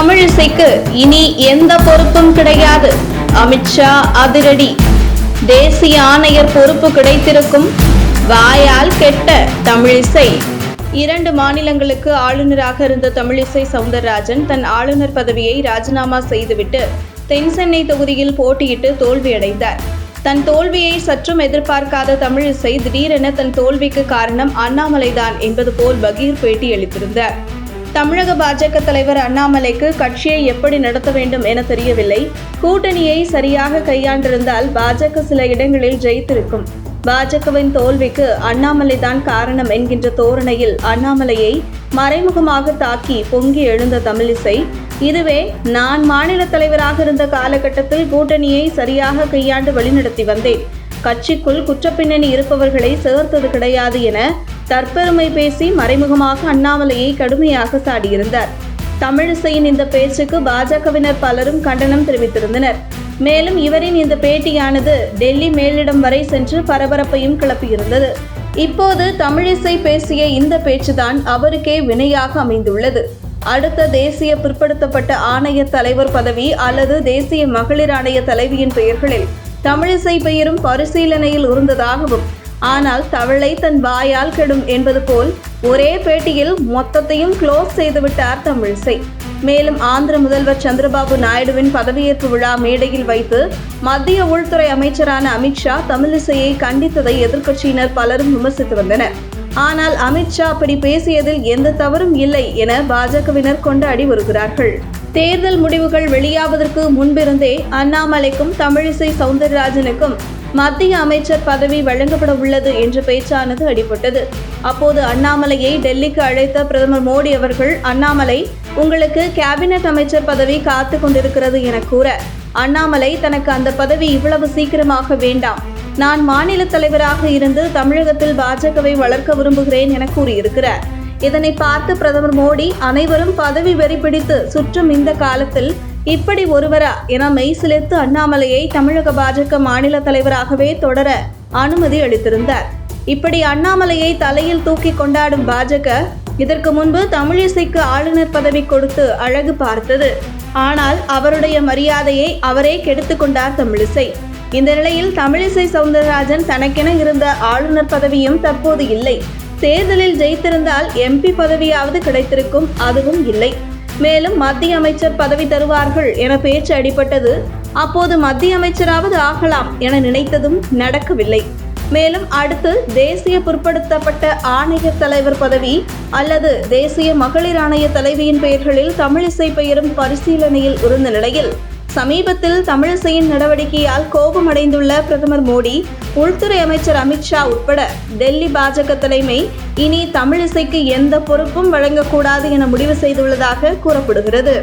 தமிழிசைக்கு இனி எந்த பொறுப்பும் கிடையாது. அமித்ஷா அதிரடி. தேசிய ஆணையர் பொறுப்பு கிடைத்திருக்கும். வாயால் கெட்ட தமிழிசை இரண்டு மாநிலங்களுக்கு ஆளுநராக இருந்த தமிழிசை சவுந்தரராஜன் தன் ஆளுநர் பதவியை ராஜினாமா செய்துவிட்டு தென்சென்னை தொகுதியில் போட்டியிட்டு தோல்வியடைந்தார். தன் தோல்வியை சற்றும் எதிர்பார்க்காத தமிழிசை திடீரென தன் தோல்விக்கு காரணம் அண்ணாமலைதான் என்பது போல் பகீர் பேட்டியளித்திருந்தார் தமிழக பாஜக தலைவர் அண்ணாமலைக்கு கட்சியை எப்படி நடத்த வேண்டும் என தெரியவில்லை. கூட்டணியை சரியாக கையாண்டிருந்தால் பாஜக சில இடங்களில் ஜெயித்திருக்கும். பாஜகவின் தோல்விக்கு அண்ணாமலைதான் காரணம் என்கின்ற தோரணையில் அண்ணாமலையை மறைமுகமாக தாக்கி பொங்கி எழுந்த தமிழிசை இதுவே நான் மாநில தலைவராக இருந்த காலகட்டத்தில் கூட்டணியை சரியாக கையாண்டு வழிநடத்தி வந்தேன். கட்சிக்குள் குற்றப்பின்னணி இருப்பவர்களை சேர்த்தது கிடையாது என தற்பெருமை பேசி மறைமுகமாக அண்ணாமலையை கடுமையாக சாடியிருந்தார். தமிழிசையின் இந்த பேச்சுக்கு பாஜகவினர் பலரும் கண்டனம் தெரிவித்திருந்தனர். மேலும் இவரின் இந்த பேட்டியானது டெல்லி மேலிடம் வரை சென்று பரபரப்பையும் கிளப்பியிருந்தது. இப்போது தமிழிசை பேசிய இந்த பேச்சுதான் அவருக்கே வினையாக அமைந்துள்ளது. அடுத்த தேசிய பிற்படுத்தப்பட்ட ஆணைய தலைவர் பதவி அல்லது தேசிய மகளிர் ஆணைய தலைவியின் பெயர்களில் தமிழிசை பெயரும் பரிசீலனையில் இருந்ததாகவும் ஆனால் தவளை தன் வாயால் கெடும் என்பது போல் ஒரே பேட்டியில் மொத்தத்தையும் க்ளோஸ் செய்துவிட்டார் தமிழிசை மேலும் ஆந்திர முதல்வர் சந்திரபாபு நாயுடுவின் பதவியேற்பு விழா மேடையில் வைத்து மத்திய உள்துறை அமைச்சரான அமித்ஷா தமிழிசையை கண்டித்ததை எதிர்க்கட்சியினர் பலரும் விமர்சித்து வந்தனர். ஆனால் அமித்ஷா அப்படி பேசியதில் எந்த தவறும் இல்லை என பாஜகவினர் கொண்டாடி வருகிறார்கள் தேர்தல் முடிவுகள் வெளியாவதற்கு முன்பிருந்தே அண்ணாமலைக்கும் தமிழிசை சவுந்தரராஜனுக்கும் மத்திய அமைச்சர் பதவி வழங்கப்பட உள்ளது என்ற பேச்சானது அடிபட்டது. அப்போது அண்ணாமலையை டெல்லிக்கு அழைத்த பிரதமர் மோடி அவர்கள் அண்ணாமலை உங்களுக்கு கேபினட் அமைச்சர் பதவி காத்து கொண்டிருக்கிறது என கூற அண்ணாமலை தனக்கு அந்த பதவி இவ்வளவு சீக்கிரமாக வேண்டாம். நான் மாநில தலைவராக இருந்து தமிழகத்தில் பாஜகவை வளர்க்க விரும்புகிறேன் என கூறியிருக்கிறார். இதனை பார்த்து பிரதமர் மோடி அனைவரும் பதவி வெறி பிடித்து சுற்றும் இந்த காலத்தில் இப்படி ஒருவரா என மெய்சிலிர்த்து அண்ணாமலையை தமிழக பாஜக மாநில தலைவராகவே தொடர அனுமதி அளித்திருந்தார். இப்படி அண்ணாமலையை தலையில் தூக்கி கொண்டாடும் பாஜக இதற்கு முன்பு தமிழிசைக்கு ஆளுநர் பதவி கொடுத்து அழகு பார்த்தது. ஆனால் அவருடைய மரியாதையை அவரே கெடுத்துக் கொண்டார் தமிழிசை. இந்த நிலையில் தமிழிசை சவுந்தரராஜன் தனக்கென இருந்த ஆளுநர் பதவியும் தற்போது இல்லை. தேர்தலில் ஜெயித்திருந்தால் எம்பி பதவியாவது கிடைத்திருக்கும் அதுவும் இல்லை. மேலும் மத்திய அமைச்சர் பதவி தருவார்கள் என பேச்சு அடிபட்டது. அப்போது மத்திய அமைச்சராவது ஆகலாம் என நினைத்ததும் நடக்கவில்லை. மேலும் அடுத்து தேசிய பிற்படுத்தப்பட்ட ஆணையர் தலைவர் பதவி அல்லது தேசிய மகளிர் ஆணைய தலைவியின் பெயர்களில் தமிழிசை பெயரும் பரிசீலனையில் இருந்த நிலையில் சமீபத்தில் தமிழிசையின் நடவடிக்கையால் கோபமடைந்துள்ள பிரதமர் மோடி உள்துறை அமைச்சர் அமித்ஷா உட்பட டெல்லி பாஜக தலைமை இனி தமிழிசைக்கு எந்த பொறுப்பும் வழங்கக்கூடாது என முடிவு செய்துள்ளதாக கூறப்படுகிறது.